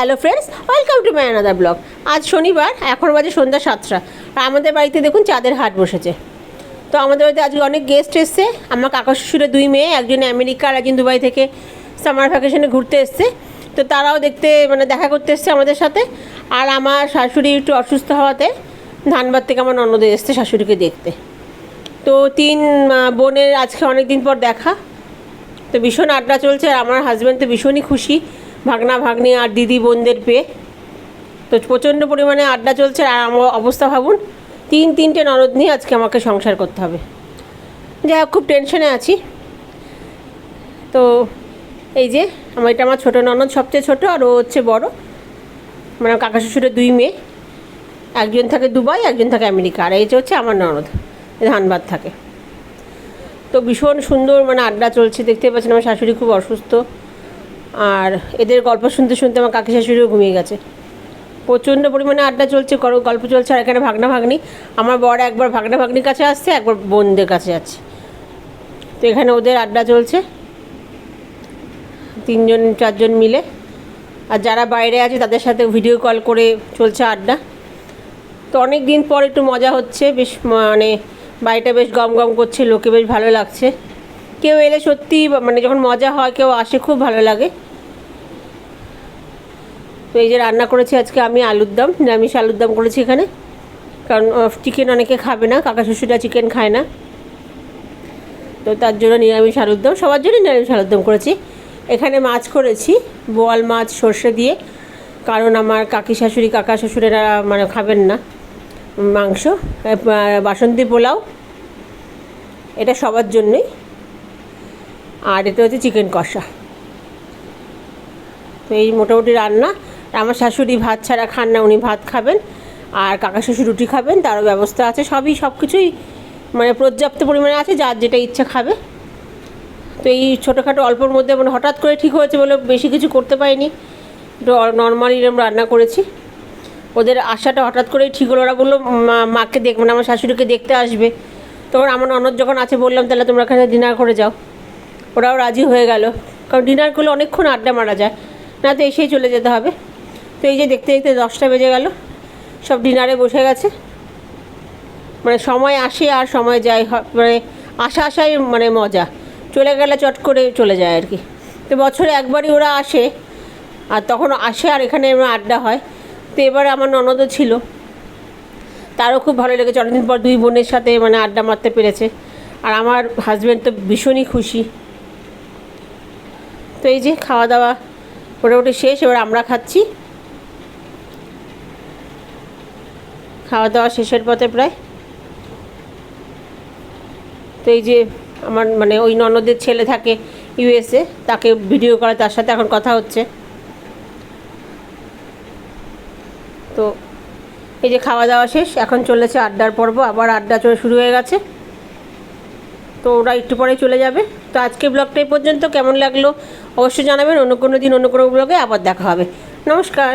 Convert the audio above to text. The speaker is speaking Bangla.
Hello friends welcome to my another blog আজ শনিবার, এখন বাজে সন্ধ্যা সাতটা। আর আমাদের বাড়িতে দেখুন চাঁদের হাট বসেছে। তো আমাদের বাড়িতে আজকে অনেক গেস্ট এসছে। আমার কাকা শ্বশুরের দুই মেয়ে, একজন আমেরিকা আর একজন দুবাই থেকে সামার ভ্যাকেশনে ঘুরতে এসছে। তো তারাও দেখতে মানে দেখা করতে এসছে আমাদের সাথে। আর আমার শাশুড়ি একটু অসুস্থ হওয়াতে ধানবাদ থেকে আমার ননদে এসছে শাশুড়িকে দেখতে। তো তিন বোনের আজকে অনেক দিন পর দেখা। তো ভীষণ আড্ডা চলছে আর আমার হাজব্যান্ড তো ভীষণই খুশি। ভাগনা ভাগ্নি আর দিদি বোনদের পেয়ে। তো প্রচণ্ড পরিমাণে আড্ডা চলছে আর আমার অবস্থা ভাবুন, তিন তিনটে ননদ নিয়ে আজকে আমাকে সংসার করতে হবে। যাই হোক, খুব টেনশনে আছি। তো এই যে, আমার এটা আমার ছোটো ননদ, সবচেয়ে ছোটো আর ও হচ্ছে বড়। মানে কাকা শ্বশুরের দুই মেয়ে। একজন থাকে দুবাই, একজন থাকে আমেরিকা। আর এই যে হচ্ছে আমার ননদ ধানবাদ থাকে। তো ভীষণ সুন্দর মানে আড্ডা চলছে দেখতে পাচ্ছেন আমার শাশুড়ি খুব অসুস্থ। আর এদের গল্প শুনতে শুনতে আমার কাকি শাশুড়িও ঘুমিয়ে গেছে। প্রচণ্ড পরিমাণে আড্ডা চলছে, গল্প চলছে, আর এখানে ভাগনা ভাগ্নি, আমার বড় একবার ভাগনা ভাগ্নির কাছে আসছে, একবার বোনদের কাছে যাচ্ছে। তো এখানে ওদের আড্ডা চলছে, তিনজন, চারজন মিলে। আর যারা বাইরে আছে, তাদের সাথে ভিডিও কল করে চলছে আড্ডা। তো অনেক দিন পর একটু মজা হচ্ছে, বেশ মানে বাড়িটা বেশ গম গম করছে, লোকে বেশ ভালো লাগছে। কেউ এলে সত্যি মানে যখন মজা হয়, কেউ আসে, খুব ভালো লাগে। তো এই যে রান্না করেছি আজকে আমি আলুর দম, নিরামিষ আলুর দম করেছি এখানে। কারণ চিকেন অনেকে খাবে না, কাকা শ্বশুরা চিকেন খায় না। তো তার জন্য নিরামিষ আলুর দম, সবার জন্য নিরামিষ আলুর দম করেছি। এখানে মাছ করেছি, বোয়াল মাছ, সর্ষে দিয়ে। কারণ আমার কাকি শাশুড়ি, কাকা শ্বশুরেরা মানে খাবেন না মাংস বাসন্তী পোলাও। এটা সবার জন্যই। আর এটা হচ্ছে চিকেন কষা। তো এই মোটামুটি রান্না। আমার শাশুড়ি ভাত ছাড়া খান না, উনি ভাত খাবেন। আর কাকা শ্বশুর রুটি খাবেন, তারও ব্যবস্থা আছে। সবই সব কিছুই মানে পর্যাপ্ত পরিমাণে আছে, যার যেটা ইচ্ছা খাবে। তো এই ছোটোখাটো অল্পর মধ্যে মানে হঠাৎ করে ঠিক হয়েছে বলে বেশি কিছু করতে পারিনি। একটু নর্মালি এরকম রান্না করেছি। ওদের আশাটা হঠাৎ করেই ঠিক হলো। ওরা বলল মাকে দেখ মানে আমার শাশুড়িকে দেখতে আসবে। তখন আমার ননদ যখন আছে বললাম, তাহলে তোমরা এখানে ডিনার করে যাও। ওরাও রাজি হয়ে গেল। কারণ ডিনার করলে অনেকক্ষণ আড্ডা মারা যায়। না তো এসেই চলে যেতে হবে। তো এই যে দেখতে দেখতে দশটা বেজে গেল। সব ডিনারে বসে গেছে। মানে সময় আসে আর সময় যায় মানে আসা আসাই মানে মজা। চলে গেলে চট করে চলে যায় আর কি। তো বছরে একবারই ওরা আসে। আর তখন আসে আর এখানে আড্ডা হয়। তো এবারে আমার ননদও ছিল। তারও খুব ভালো লেগেছে। অনেকদিন পর দুই বোনের সাথে মানে আড্ডা মারতে পেরেছে। আর আমার হাজব্যান্ড তো ভীষণই খুশি। তো এই যে খাওয়া দাওয়া মোটামুটি শেষ, এবার আমরা খাচ্ছি। খাওয়া দাওয়া শেষের পথে প্রায়। তো এই যে আমার মানে ওই ননদের ছেলে থাকে ইউএসএ, তাকে ভিডিও করে, তার সাথে এখন কথা হচ্ছে। তো এই যে খাওয়া দাওয়া শেষ, এখন চলেছে আড্ডার পর্ব, আবার আড্ডা চলে শুরু হয়ে গেছে। তো ওরা একটু পরে চলে যাবে। তো আজকে ব্লগটা পর্যন্ত। কেমন লাগল অবশ্যই জানাবেন। অন্য কোনো দিন, অন্য কোনো ব্লগে আবার দেখা হবে। নমস্কার।